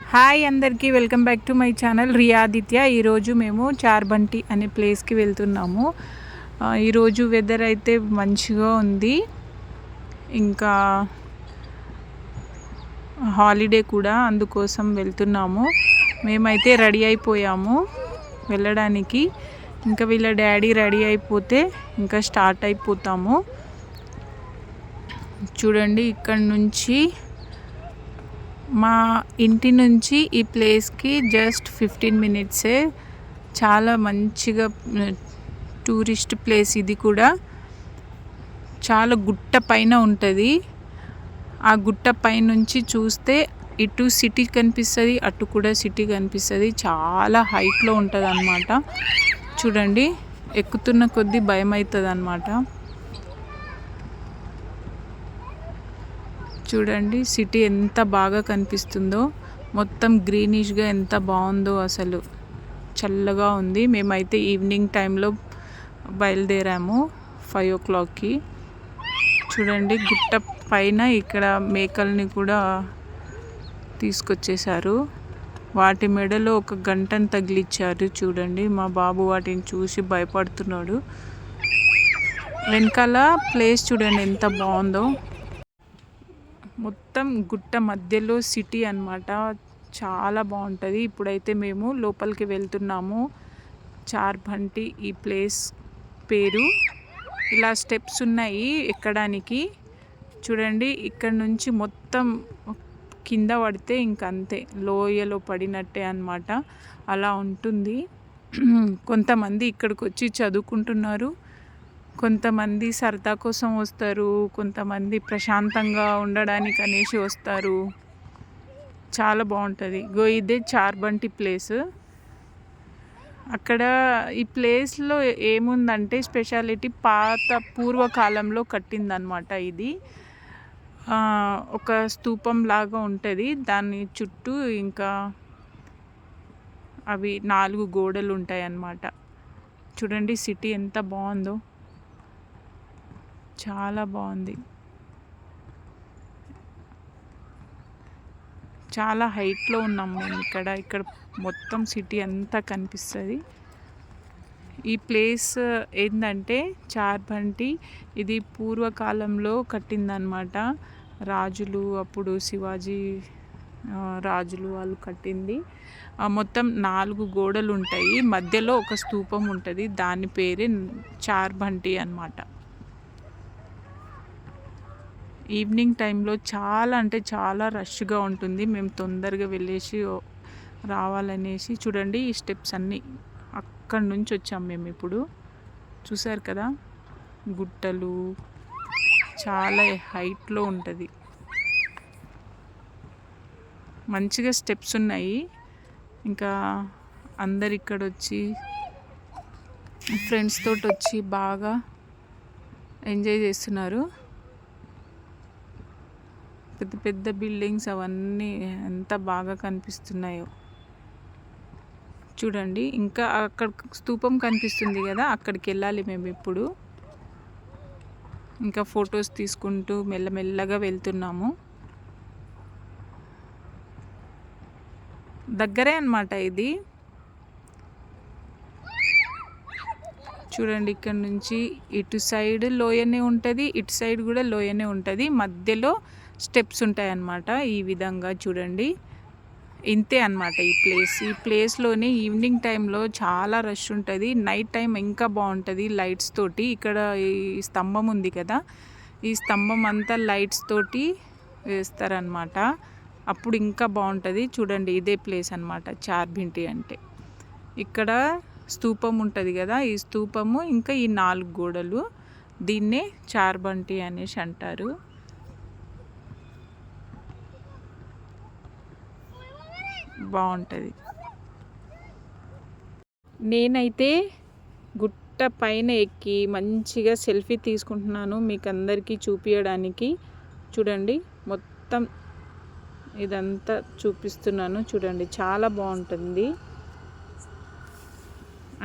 Hi అందరికీ welcome back to my channel Riyaditya. ఈరోజు మేము చార్బంటి అనే ప్లేస్కి వెళ్తున్నాము. ఈరోజు వెదర్ అయితే మంచిగా ఉంది. ఇంకా హాలిడే కూడా అందుకోసం వెళ్తున్నాము. మేమైతే రెడీ అయిపోయాము వెళ్ళడానికి. ఇంకా వీళ్ళ డాడీ రెడీ అయిపోతే ఇంకా స్టార్ట్ అయిపోతాము. చూడండి ఇక్కడ నుంచి మా ఇంటి నుంచి ఈ ప్లేస్కి జస్ట్ ఫిఫ్టీన్ మినిట్సే. చాలా మంచిగా టూరిస్ట్ ప్లేస్ ఇది కూడా. చాలా గుట్ట పైన ఉంటుంది. ఆ గుట్ట పైనుంచి చూస్తే ఇటు సిటీ కనిపిస్తుంది అటు కూడా సిటీ కనిపిస్తుంది. చాలా హైట్లో ఉంటుంది అన్నమాట చూడండి ఎక్కుతున్న కొద్దీ భయం అవుతుంది అన్నమాట చూడండి సిటీ ఎంత బాగా కనిపిస్తుందో మొత్తం గ్రీనిష్గా ఎంత బాగుందో అసలు. చల్లగా ఉంది. మేమైతే ఈవినింగ్ టైంలో బయలుదేరాము ఫైవ్ ఓ క్లాక్కి చూడండి గుట్ట పైన ఇక్కడ మేకల్ని కూడా తీసుకొచ్చేసారు వాటి మెడలో ఒక గంటను తగిలిచ్చారు చూడండి. మా బాబు వాటిని చూసి భయపడుతున్నాడు. వెనకాల ప్లేస్ చూడండి ఎంత బాగుందో. మొత్తం గుట్ట మధ్యలో సిటీ అన్నమాట. చాలా బాగుంటుంది. ఇప్పుడైతే మేము లోపలికి వెళ్తున్నాము. చార్బంటి ఈ ప్లేస్ పేరు. ఇలా స్టెప్స్ ఉన్నాయి ఎక్కడానికి. చూడండి ఇక్కడ నుంచి మొత్తం కింద పడితే ఇంక అంతే లోయలో పడినట్టే అన్నమాట. అలా ఉంటుంది. కొంతమంది ఇక్కడికి వచ్చి చదువుకుంటున్నారు. కొంతమంది సరదా కోసం వస్తారు కొంతమంది ప్రశాంతంగా ఉండడానికి అనేసి వస్తారు. చాలా బాగుంటుంది. గో ఇదే చార్బంటి ప్లేస్. అక్కడ ఈ ప్లేస్లో ఏముందంటే స్పెషాలిటీ పాత పూర్వకాలంలో కట్టిందనమాట ఇది. ఒక స్తూపం లాగా ఉంటుంది. దాని చుట్టూ ఇంకా అవి నాలుగు గోడలు ఉంటాయి అన్నమాట చూడండి సిటీ ఎంత బాగుందో. చాలా బాగుంది. చాలా హైట్లో ఉన్నాం మేము ఇక్కడ. ఇక్కడ మొత్తం సిటీ అంతా కనిపిస్తుంది. ఈ ప్లేస్ ఏంటంటే చార్బంటి. ఇది పూర్వకాలంలో కట్టిందనమాట రాజులు అప్పుడు శివాజీ రాజులు వాళ్ళు కట్టింది. మొత్తం నాలుగు గోడలు ఉంటాయి మధ్యలో ఒక స్తూపం ఉంటుంది. దాని పేరే చార్బంటి అన్నమాట. ఈవినింగ్ టైంలో చాలా అంటే చాలా రష్గా ఉంటుంది. మేము తొందరగా వెళ్ళేసి రావాలనేసి చూడండి ఈ స్టెప్స్ అన్నీ. అక్కడి నుంచి వచ్చాం మేము ఇప్పుడు. చూసారు కదా? గుట్టలు చాలా హైట్లో ఉంటుంది. మంచిగా స్టెప్స్ ఉన్నాయి. ఇంకా అందరు ఇక్కడ వచ్చి ఫ్రెండ్స్ తోటి వచ్చి బాగా ఎంజాయ్ చేస్తున్నారు. పెద్ద పెద్ద బిల్డింగ్స్ అవన్నీ ఎంత బాగా కనిపిస్తున్నాయో. చూడండి ఇంకా అక్కడ స్తూపం కనిపిస్తుంది కదా అక్కడికి వెళ్ళాలి మేము ఇప్పుడు ఇంకా ఫొటోస్ తీసుకుంటూ మెల్లమెల్లగా వెళ్తున్నాము. దగ్గరే అన్నమాట ఇది. చూడండి ఇక్కడ నుంచి ఇటు సైడ్ లోయనే ఉంటుంది ఇటు సైడ్ కూడా లోయనే ఉంటుంది. మధ్యలో స్టెప్స్ ఉంటాయి అన్నమాట ఈ విధంగా చూడండి. ఇంతే అన్నమాట ఈ ప్లేస్. ఈ ప్లేస్లోనే ఈవినింగ్ టైంలో చాలా రష్ ఉంటుంది. నైట్ టైం ఇంకా బాగుంటుంది లైట్స్ తోటి. ఇక్కడ ఈ స్తంభం ఉంది కదా ఈ స్తంభం అంతా లైట్స్ తోటి వేస్తారనమాట అప్పుడు ఇంకా బాగుంటుంది. చూడండి ఇదే ప్లేస్ అనమాట చార్భింటి అంటే. ఇక్కడ స్తూపం ఉంటుంది కదా ఈ స్తూపము ఇంకా ఈ నాలుగు గోడలు. దీన్నే చార్బంటి అనేసి అంటారు. బాగుంటుంది. నేనైతే గుట్ట పైన ఎక్కి మంచిగా సెల్ఫీ తీసుకుంటున్నాను మీకు అందరికీ చూపించడానికి చూడండి మొత్తం ఇదంతా చూపిస్తున్నాను చూడండి చాలా బాగుంటుంది.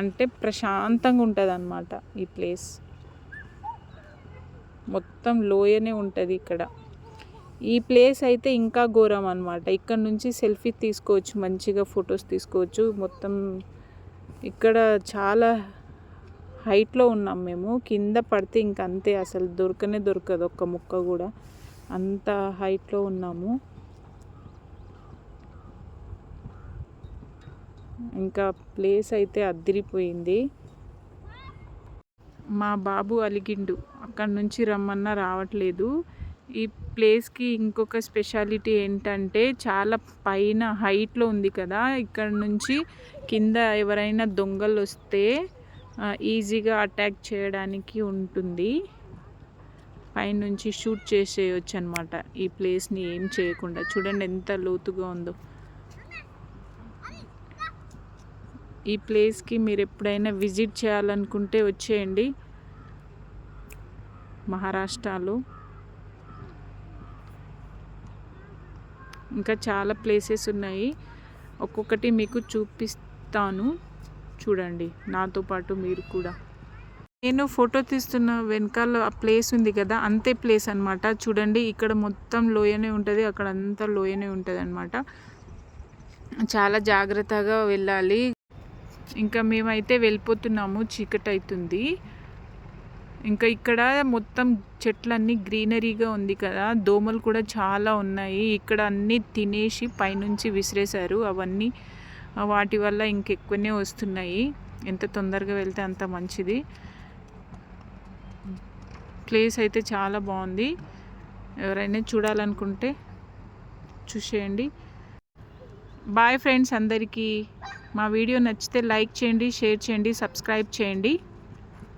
అంటే ప్రశాంతంగా ఉంటుంది అన్నమాట ఈ ప్లేస్. మొత్తం లోయనే ఉంటుంది ఇక్కడ. ఈ ప్లేస్ అయితే ఇంకా ఘోరం అనమాట ఇక్కడ నుంచి సెల్ఫీ తీసుకోవచ్చు మంచిగా ఫొటోస్ తీసుకోవచ్చు. మొత్తం ఇక్కడ చాలా హైట్లో ఉన్నాం మేము. కింద పడితే ఇంక అంతే అసలు దొరకనే దొరకదు ఒక్క ముక్క కూడా. అంత హైట్లో ఉన్నాము. ఇంకా ప్లేస్ అయితే అద్దిరిపోయింది. మా బాబు అలిగిండు. అక్కడి నుంచి రమ్మన్నా రావట్లేదు. ఈ ప్లేస్కి ఇంకొక స్పెషాలిటీ ఏంటంటే చాలా పైన హైట్లో ఉంది కదా ఇక్కడ నుంచి కింద ఎవరైనా దొంగలు వస్తే ఈజీగా అటాక్ చేయడానికి ఉంటుంది. పైనుంచి షూట్ చేసేయచ్చు అనమాట ఈ ప్లేస్ని ఏం చేయకుండా. చూడండి ఎంత లోతుగా ఉందో. ఈ ప్లేస్కి మీరు ఎప్పుడైనా విజిట్ చేయాలనుకుంటే వచ్చేయండి. మహారాష్ట్రలో. ఇంకా చాలా ప్లేసెస్ ఉన్నాయి. ఒక్కొక్కటి మీకు చూపిస్తాను. చూడండి నాతో పాటు మీరు కూడా. నేను ఫోటో తీస్తున్న వెనకాల ఆ ప్లేస్ ఉంది కదా అంతే ప్లేస్ అనమాట చూడండి ఇక్కడ మొత్తం లోయనే ఉంటుంది అక్కడ అంతా లోయనే ఉంటుంది అనమాట చాలా జాగ్రత్తగా వెళ్ళాలి. ఇంకా మేమైతే వెళ్ళిపోతున్నాము చీకటి అవుతుంది ఇంకా ఇక్కడ మొత్తం చెట్లన్నీ గ్రీనరీగా ఉంది కదా. దోమలు కూడా చాలా ఉన్నాయి. ఇక్కడ అన్నీ తినేసి పైనుంచి విసిరేశారు. అవన్నీ వాటి వల్ల ఇంకెక్కువనే వస్తున్నాయి. ఎంత తొందరగా వెళ్తే అంత మంచిది. ప్లేస్ అయితే చాలా బాగుంది. ఎవరైనా చూడాలనుకుంటే చూసేయండి. బాయ్ ఫ్రెండ్స్ అందరికీ. మా వీడియో నచ్చితే లైక్ చేయండి షేర్ చేయండి సబ్స్క్రైబ్ చేయండి.